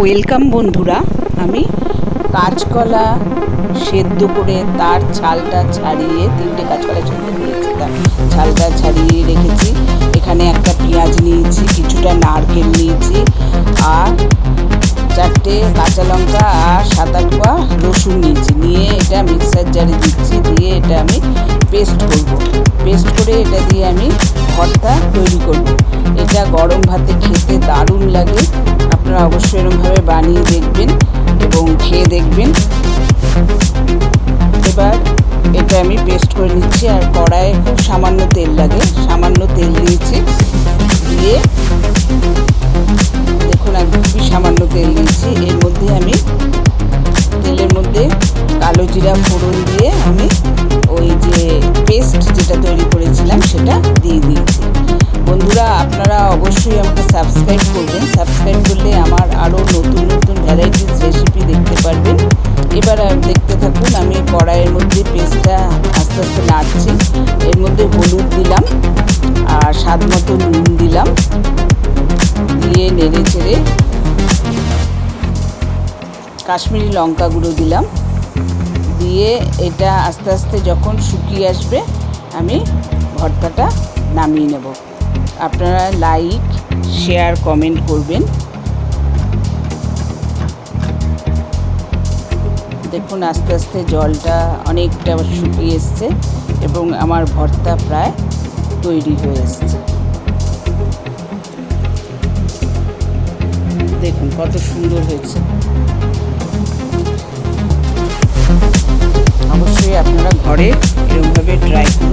Welcome বন্ধুরা, আমি কাঁচকলা সেদ্ধ করে তার ছালটা ছাড়িয়ে তিনটে কাঁচকলা সেদ্ধ করেছি তার ছালটা ছাড়িয়ে রেখেছি, এখানে একটা পেঁয়াজ নিয়েছি, কিছুটা নারকেল নিয়েছি, আর চারটে কাঁচা লঙ্কা আর সাত আট রসুন নিয়েছি। নিয়ে এটা মিক্সার জারে দিচ্ছি, দিয়ে এটা আমি পেস্ট করব। পেস্ট করে এটা দিয়ে আমি ভর্তা তৈরি করব। এটা গরম ভাতে খেতে দারুণ লাগে। আপনারা অবশ্যই এরকমভাবে বানিয়ে দেখবেন এবং খেয়ে দেখবেন। এবার এটা আমি পেস্ট করে নিচ্ছি আর কড়ায় খুব সামান্য তেল লাগে। সামান্য তেল দিয়েছি দিয়ে দেখুন আমি খুবই সামান্য তেল দিয়েছি এর মধ্যে আমি তেলের মধ্যে কালো জিরা ফোড়ন দিয়ে আমি ওই যে পেস্ট যেটা তৈরি করেছিলাম সেটা দিয়ে দিয়েছি। বন্ধুরা, আপনারা অবশ্যই আমাকে সাবস্ক্রাইব করবেন। সাবস্ক্রাইব করলে এবার দেখতে থাকুন, আমি কড়াইয়ের মধ্যে পেস্টটা আস্তে আস্তে নাড়ছি। এর মধ্যে হলুদ দিলাম আর স্বাদ মতো নুন দিলাম। দিয়ে নেড়ে চেড়ে কাশ্মীরি লঙ্কা গুঁড়ো দিলাম। দিয়ে এটা আস্তে আস্তে যখন শুকিয়ে আসবে, আমি ভর্তাটা নামিয়ে নেব। আপনারা লাইক, শেয়ার, কমেন্ট করবেন। দেখুন, আস্তে আস্তে জলটা অনেকটা শুকিয়ে এসছে এবং আমার ভর্তা প্রায় তৈরি হয়ে এসছে। দেখুন, কত সুন্দর হয়েছে। অবশ্যই আপনারা ঘরে এরকমভাবে ট্রাই করুন